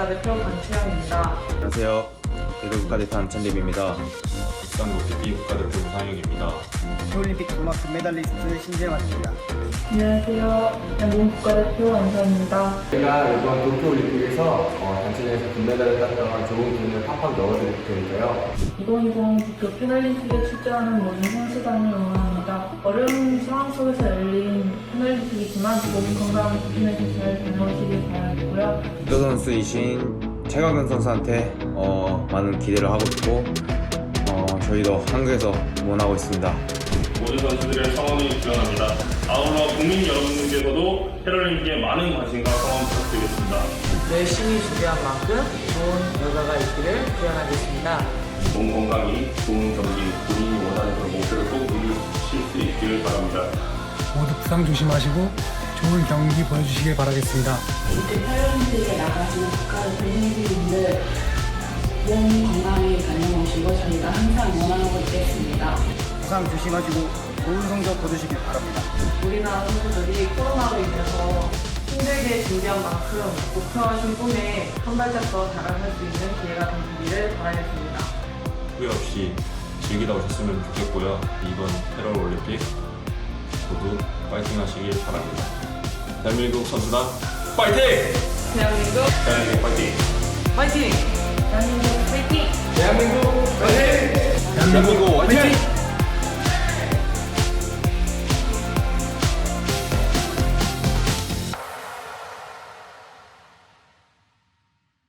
국가대표 강채영입니다. 안녕하세요. 대구 국가대표 한찬립입니다. 부산 롯데기 국가대표 우상혁입니다. 올림픽 도마 금메달리스트 신재환입니다. 안녕하세요. 양궁 국가대표 안서입니다. 제가 이번 도쿄올림픽에서 어, 단체 내에서 금메달을 땄던 좋은 기운을 팍팍 넣어드릴 테니까요. 2020 도쿄 패널림픽에 출전하는 모든 선수단을 응원합니다. 어려운 상황 속에서 열린 패널림픽이지만 몸 건강 조심해서 잘 다녀오시길 바라겠고요. 또 선수이신 최강근 선수한테 어, 많은 기대를 하고 있고 어, 저희도 한국에서 응원하고 있습니다. 모든 선수들의 성원이 기원합니다. 아울러 국민 여러분들께서도 패럴림픽에 많은 관심과 성원 부탁드리겠습니다. 열심히 준비한 만큼 좋은 결과가 있기를 기원하겠습니다. 몸 건강이 좋은 경기, 본인이 원하는 그런 목표를 꼭 이루실 수 있기를 바랍니다. 모두 부상 조심하시고 좋은 경기 보여주시길 바라겠습니다. 이때 패럴림픽에 나가시는 국가대표 선수님들 몸 건강히 다녀오시고 저희가 항상 응원하고 있겠습니다. 부상 조심하시고 좋은 성적 거두시길 바랍니다. 우리나라 선수들이 코로나로 인해서 힘들게 준비한 만큼 목표하신 꿈에 한 발짝 더 다가갈 수 있는 기회가 되기를 바라겠습니다. 후회 없이 즐기다 오셨으면 좋겠고요. 이번 패럴 올림픽 모두 파이팅 하시길 바랍니다. 대한민국 선수단 파이팅! 대한민국 대한민국 파이팅! 화이팅! 대한민국 화이팅! 대한민국 화이팅!